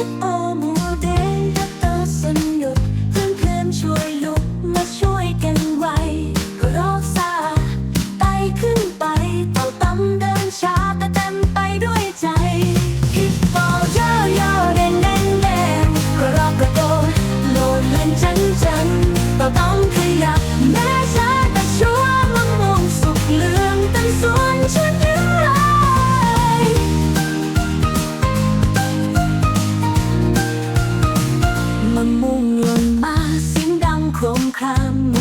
get ครมคราม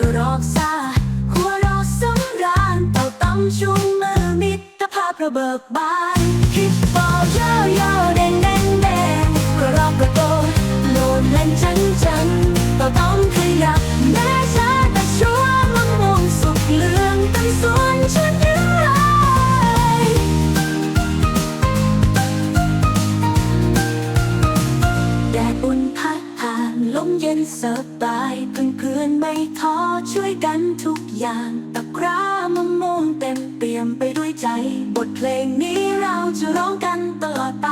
กระรอกซาหัวรอสำราญเต่าตั้มชูมือมิตรภาพระเบิกบานคิด สบายเพื่อนเพื่อนๆไม่ท้อช่วยกันทุกอย่างตะกร้ามะม่วงเต็มเปี่ยมไปด้วยใจ บทเพลงนี้เราจะร้องกันตลอดไป